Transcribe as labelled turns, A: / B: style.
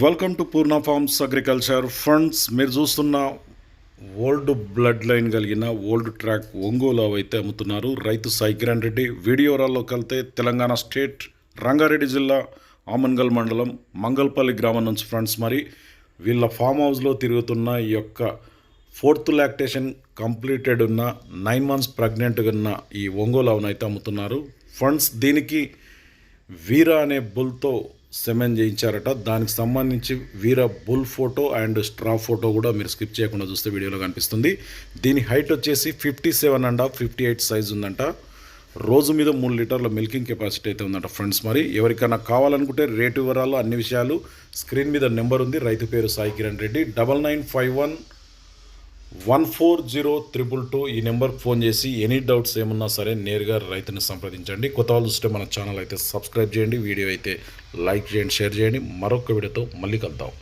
A: Welcome to Purna farms agriculture funds మీరు చూస్తున్న old blood line కలిగిన ఓల్డ్ ట్రాక్ ఒంగోలు అయితే అమ్ముతున్నారు. రైతు సాయికిరణ్ రెడ్డి వీడియోరాల్లో వెళ్తే తెలంగాణ స్టేట్ రంగారెడ్డి జిల్లా ఆమన్గల్ మండలం మంగల్పల్లి గ్రామం నుంచి ఫ్రెండ్స్ మరి వీళ్ళ ఫామ్ హౌస్లో తిరుగుతున్న ఈ యొక్క ఫోర్త్ లాక్టేషన్ కంప్లీటెడ్ ఉన్న నైన్ మంత్స్ ప్రెగ్నెంట్గా ఉన్న ఈ ఒంగోలు అవునైతే అమ్ముతున్నారు. ఫండ్స్ దీనికి వీర అనే బుల్తో సెమెన్ చేయించారట. దానికి సంబంధించి Veera bull photo and straw photo కూడా మీరు స్కిప్ చేయకుండా చూస్తే వీడియోలో కనిపిస్తుంది. దీని హైట్ వచ్చేసి fifty seven and half fifty eight size ఉందంట. రోజు మీద మూడు లీటర్ల మిల్కింగ్ కెపాసిటీ అయితే ఉందంట ఫ్రెండ్స్ మరి. ఎవరికైనా కావాలనుకుంటే రేటు వివరాలు అన్ని విషయాలు స్క్రీన్ మీద నెంబర్ ఉంది. రైతు పేరు Sai Kiran Reddy. Double nine five one one four zero triple two ఈ నెంబర్కి ఫోన్ చేసి ఎనీ డౌట్స్ ఏమన్నా సరే నేరుగా రైతుని సంప్రదించండి. కొత్త వాళ్ళు చూస్తే మన ఛానల్ అయితే సబ్స్క్రైబ్ చేయండి వీడియో అయితే లైక్ చేయండి షేర్ చేయండి. మరొక వీడియోతో మళ్ళీ కలుద్దాం.